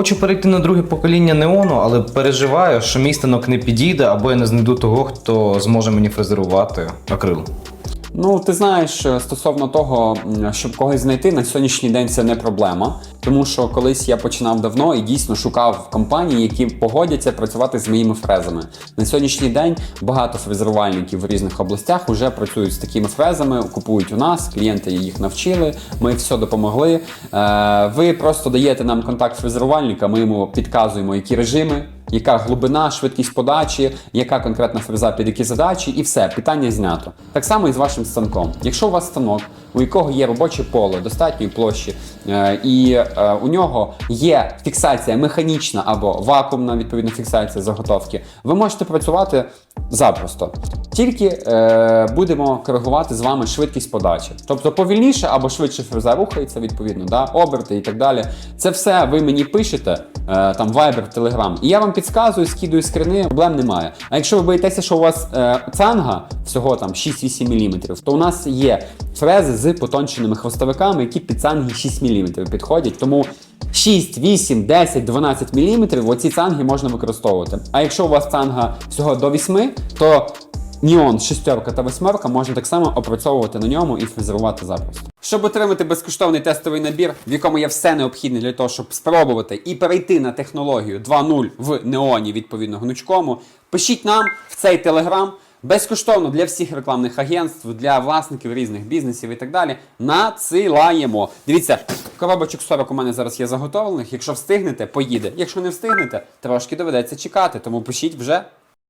Хочу перейти на друге покоління неону, але переживаю, що мій станок не підійде, або я не знайду того, хто зможе мені фрезерувати акрил. Ну, ти знаєш, е, стосовно того, щоб когось знайти, на сьогоднішній день це не проблема. Тому що колись я починав давно і дійсно шукав компанії, які погодяться працювати з моїми фрезами. На сьогоднішній день багато фрезерувальників в різних областях вже працюють з такими фрезами, купують у нас, клієнти їх навчили, ми все допомогли. Е, ви просто даєте нам контакт фрезерувальника, ми йому підказуємо, які режими яка глибина, швидкість подачі, яка конкретна фреза під які задачі, і все, питання знято. Так само і з вашим станком. Якщо у вас станок, у якого є робоче поле достатньої площі, е, і е, у нього є фіксація механічна або вакуумна відповідно фіксація заготовки, ви можете працювати запросто. Тільки е, будемо коригувати з вами швидкість подачі. Тобто повільніше або швидше фреза рухається, відповідно, да, оберти і так далі. Це все ви мені пишете, е, там Viber, Telegram, і я вам підказую, скидую скрини, проблем немає. А якщо ви боїтеся, що у вас е, цанга всього там 6-8 мм, то у нас є фрези з потонченими хвостовиками, які під цанги 6 мм підходять. Тому 6, 8, 10, 12 мм оці цанги можна використовувати. А якщо у вас цанга всього до 8, то Ніон, шестерка та восьмерка можна так само опрацьовувати на ньому і фрезерувати запросто. Щоб отримати безкоштовний тестовий набір, в якому є все необхідне для того, щоб спробувати і перейти на технологію 2.0 в неоні, відповідно гнучкому, пишіть нам в цей телеграм. Безкоштовно для всіх рекламних агентств, для власників різних бізнесів і так далі. Надсилаємо. Дивіться, коробочок 40 у мене зараз є заготовлених. Якщо встигнете, поїде. Якщо не встигнете, трошки доведеться чекати. Тому пишіть вже